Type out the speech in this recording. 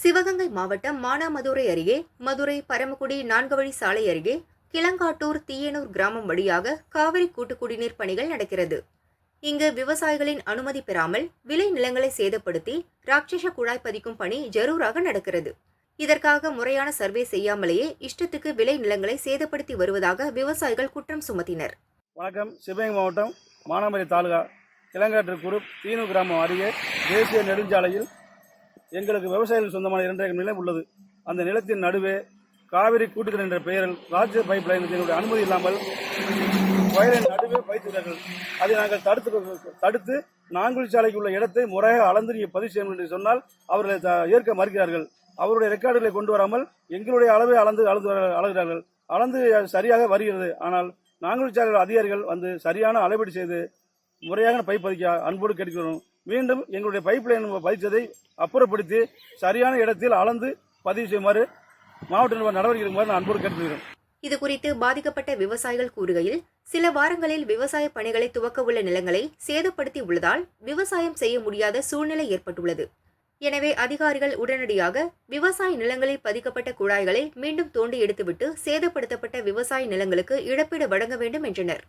சிவகங்கை மாவட்டம் மானாமதுரை அருகே மதுரை பரமக்குடி நான்கு வழி சாலை அருகே கிளங்காட்டூர் தீயனூர் கிராமம் வழியாக காவிரி கூட்டுக்குடிநீர் பணிகள் நடக்கிறது. இங்கு விவசாயிகளின் அனுமதி பெறாமல் விளை நிலங்களை சேதப்படுத்தி ராட்சச குழாய் பதிக்கும் பணி ஜரூராக நடக்கிறது. இதற்காக முறையான சர்வே செய்யாமலேயே இஷ்டத்துக்கு விளை நிலங்களை சேதப்படுத்தி வருவதாக விவசாயிகள் குற்றம் சுமத்தினர். வணக்கம். சிவகங்கை மாவட்டம் மானாமரி தாலுகா கிளங்காட்டு குரூப் தீனு கிராமம் அருகே தேசிய நெடுஞ்சாலையில் எங்களுக்கு விவசாயிகள் சொந்தமான இரண்டரை நிலம் உள்ளது. அந்த நிலத்தின் நடுவே காவிரி கூட்டுகள் என்ற பெயரில் ராஜ்ய பைப் லைனுடைய அனுமதி இல்லாமல் வயலின் நடுவே வைத்துள்ளார்கள் அதை நாங்கள் தடுத்து தடுத்து நாங்குள் சாலைக்கு உள்ள இடத்தை முறையாக அளந்து நீங்கள் பதிவு செய்யணும் என்று சொன்னால் அவர்களை த- ஏற்க மறுக்கிறார்கள். அவருடைய ரெக்கார்டுகளை கொண்டு வராமல் எங்களுடைய அளவை அளந்து அளந்து அளகிறார்கள். அளந்து சரியாக வருகிறது. ஆனால் நாங்குள் சாலை அதிகாரிகள் வந்து சரியான அளவீடு செய்து முறையாக பைப் பதிக்க அன்போடு கேட்கிறோம் மீண்டும் எங்களுடைய பைப் லைன் பதித்ததை அப்புறப்படுத்தி சரியான இடத்தில் அளந்து பதிவு செய்யுமாறு மாவட்ட நிர்வாக நடவடிக்கை எடுக்குமாறு நான் அன்போடு கேட்டுக்கிறேன் இதுகுறித்து பாதிக்கப்பட்ட விவசாயிகள் கூறுகையில் சில வாரங்களில் விவசாய பணிகளை துவக்க உள்ள நிலங்களை சேதப்படுத்தி உள்ளதால் விவசாயம் செய்ய முடியாத சூழ்நிலை ஏற்பட்டுள்ளது. எனவே அதிகாரிகள் உடனடியாக விவசாய நிலங்களில் பதிக்கப்பட்ட குழாய்களை மீண்டும் தோண்டி எடுத்துவிட்டு சேதப்படுத்தப்பட்ட விவசாய நிலங்களுக்கு இழப்பீடு வழங்க வேண்டும் என்றனர்.